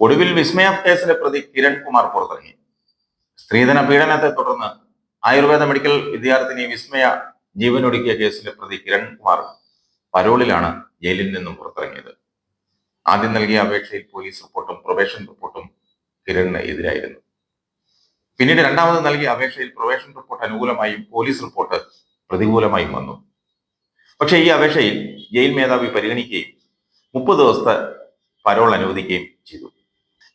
ഒടുവിൽ വിസ്മയ കേസിലെ പ്രതി കിരൺ കുമാർ പുറത്തിറങ്ങി. സ്ത്രീധന പീഡനത്തെ തുടർന്ന് ആയുർവേദ മെഡിക്കൽ വിദ്യാർത്ഥിനി വിസ്മയ ജീവനൊടുക്കിയ കേസിലെ പ്രതി കിരൺ കുമാർ പരോളിലാണ് ജയിലിൽ നിന്നും പുറത്തിറങ്ങിയത്. ആദ്യം നൽകിയ അപേക്ഷയിൽ പോലീസ് റിപ്പോർട്ടും പ്രൊബേഷൻ റിപ്പോർട്ടും കിരണിന് എതിരായിരുന്നു. പിന്നീട് രണ്ടാമത് നൽകിയ അപേക്ഷയിൽ പ്രൊബേഷൻ റിപ്പോർട്ട് അനുകൂലമായും പോലീസ് റിപ്പോർട്ട് പ്രതികൂലമായും വന്നു. പക്ഷേ ഈ അപേക്ഷയിൽ ജയിൽ മേധാവി പരിഗണിക്കുകയും മുപ്പത് ദിവസത്തെ പരോൾ അനുവദിക്കുകയും ചെയ്തു.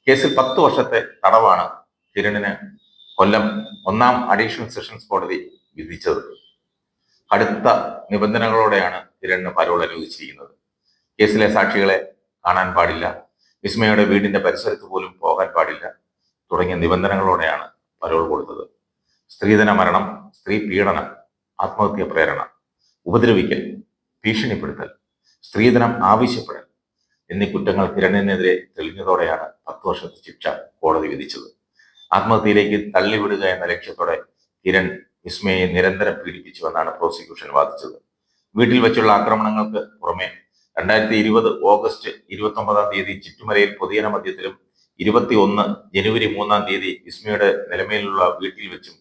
കേസിൽ പത്ത് വർഷത്തെ തടവാണ് കിരണിന് കൊല്ലം ഒന്നാം അഡീഷണൽ സെഷൻസ് കോടതി വിധിച്ചത്. കടുത്ത നിബന്ധനകളോടെയാണ് കിരണിന് പരോൾ അനുവദിച്ചിരിക്കുന്നത്. കേസിലെ സാക്ഷികളെ കാണാൻ പാടില്ല. വിസ്മയുടെ വീടിന്റെ പരിസരത്ത് പോലും പോകാൻ പാടില്ല. തുടങ്ങിയ നിബന്ധനകളോടെയാണ് പരോൾ കൊടുത്തത്. സ്ത്രീധന മരണം സ്ത്രീ പീഡനം ആത്മഹത്യ പ്രേരണ ഉപദ്രവിക്കൽ ഭീഷണിപ്പെടുത്തൽ സ്ത്രീധനം ആവശ്യപ്പെടൽ എന്നീ കുറ്റങ്ങൾ കിരണിനെതിരെ തെളിഞ്ഞതോടെയാണ് പത്ത് വർഷത്തെ ശിക്ഷ കോടതി വിധിച്ചത്. ആത്മഹത്യയിലേക്ക് തള്ളിവിടുക എന്ന ലക്ഷ്യത്തോടെ കിരൺ വിസ്മയെ നിരന്തരം പീഡിപ്പിച്ചുവെന്നാണ് പ്രോസിക്യൂഷൻ വാദിച്ചത്. വീട്ടിൽ വെച്ചുള്ള ആക്രമണങ്ങൾക്ക് പുറമെ രണ്ടായിരത്തി ഇരുപത് ഓഗസ്റ്റ് ഇരുപത്തി ഒമ്പതാം തീയതി ചിറ്റുമലയിൽ പൊതുജന മധ്യത്തിലും ഇരുപത്തി ഒന്ന് ജനുവരി മൂന്നാം തീയതി വിസ്മയുടെ നിലമേലുള്ള വീട്ടിൽ വെച്ചും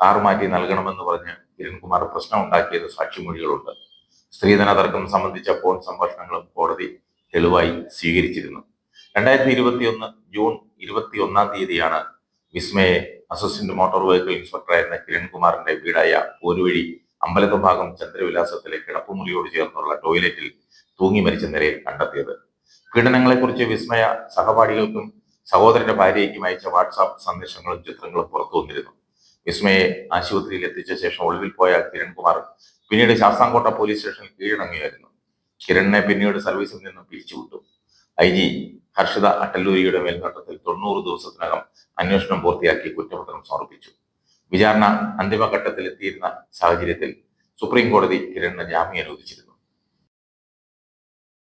കാർ മാറ്റി നൽകണമെന്ന് പറഞ്ഞ് കിരൺകുമാർ പ്രശ്നമുണ്ടാക്കിയത് സാക്ഷിമൊഴികളുണ്ട്. സ്ത്രീധന തർക്കം സംബന്ധിച്ച ഫോൺ സംഭാഷണങ്ങളും കോടതി തെളിവായി സ്വീകരിച്ചിരുന്നു. രണ്ടായിരത്തി ഇരുപത്തി ഒന്ന് ജൂൺ ഇരുപത്തി ഒന്നാം തീയതിയാണ് വിസ്മയെ അസിസ്റ്റന്റ് മോട്ടോർ വെഹിക്കിൾ ഇൻസ്പെക്ടറായിരുന്ന കിരൺകുമാറിന്റെ വീടായ പോരുവഴി അമ്പലത്തുഭാഗം ചന്ദ്രവിലാസത്തിലെ കിടപ്പുമുറിയോട് ചേർന്നുള്ള ടോയ്ലറ്റിൽ തൂങ്ങി മരിച്ച നിലയിൽ കണ്ടെത്തിയത്. പീഡനങ്ങളെക്കുറിച്ച് വിസ്മയ സഹപാഠികൾക്കും സഹോദരന്റെ ഭാര്യയ്ക്കും അയച്ച വാട്സാപ്പ് സന്ദേശങ്ങളും ചിത്രങ്ങളും പുറത്തു വന്നിരുന്നു. വിസ്മയെ ആശുപത്രിയിൽ എത്തിച്ച ശേഷം ഒളിവിൽ പോയ കിരൺകുമാർ പിന്നീട് ശാസ്താംകോട്ട പോലീസ് സ്റ്റേഷനിൽ കീഴടങ്ങുകയായിരുന്നു കിരണിനെ പിന്നീട് സർവീസിൽ നിന്ന് പിരിച്ചുവിട്ടു. ഐ ജി ഹർഷിത അട്ടല്ലൂരിയുടെ മേൽനോട്ടത്തിൽ തൊണ്ണൂറ് ദിവസത്തിനകം അന്വേഷണം പൂർത്തിയാക്കി കുറ്റപത്രം സമർപ്പിച്ചു. വിചാരണ അന്തിമഘട്ടത്തിൽ എത്തിയിരുന്ന സാഹചര്യത്തിൽ സുപ്രീം കോടതി കിരണിന് ജാമ്യം അനുവദിച്ചിരുന്നു.